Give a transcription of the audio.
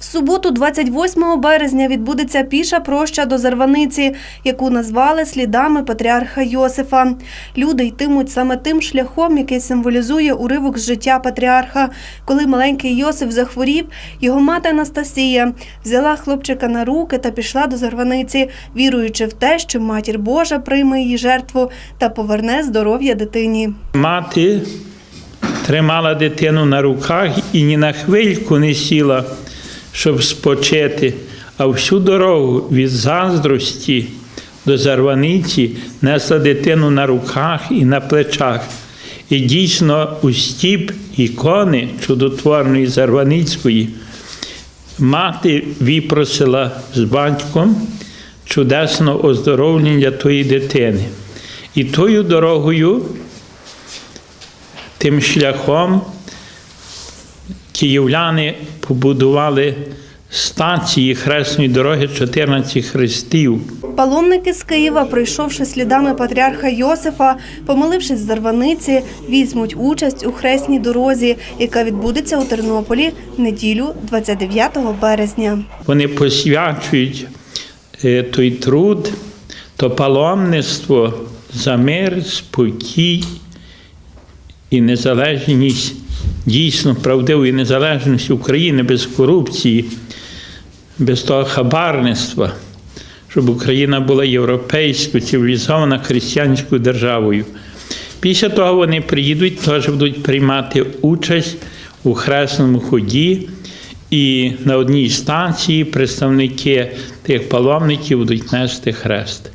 В суботу, 28 березня, відбудеться піша проща до Зарваниці, яку назвали слідами патріарха Йосифа. Люди йтимуть саме тим шляхом, який символізує уривок з життя патріарха. Коли маленький Йосиф захворів, його мати Анастасія взяла хлопчика на руки та пішла до Зарваниці, віруючи в те, що матір Божа прийме її жертву та поверне здоров'я дитині. Мати тримала дитину на руках і ні на хвильку не сіла, щоб спочити, а всю дорогу від заздрості до зарваниці несла дитину на руках і на плечах. І дійсно у стіп ікони чудотворної Зарваницької мати випросила з батьком чудесного оздоровлення тої дитини. І тою дорогою Тим шляхом київляни побудували стації Хресної дороги 14 хрестів. Паломники з Києва, пройшовши слідами патріарха Йосифа, помолившись з Зарваниці, візьмуть участь у хресній дорозі, яка відбудеться у Тернополі неділю 29 березня. Вони посвячують е, той труд, то паломництво за мир, спокій і незалежність, дійсно правдиву незалежність України без корупції, без того хабарництва, щоб Україна була європейською, цивілізована християнською державою. Після того вони приїдуть, теж будуть приймати участь у хресному ході. І на одній станції представники тих паломників будуть нести хрест.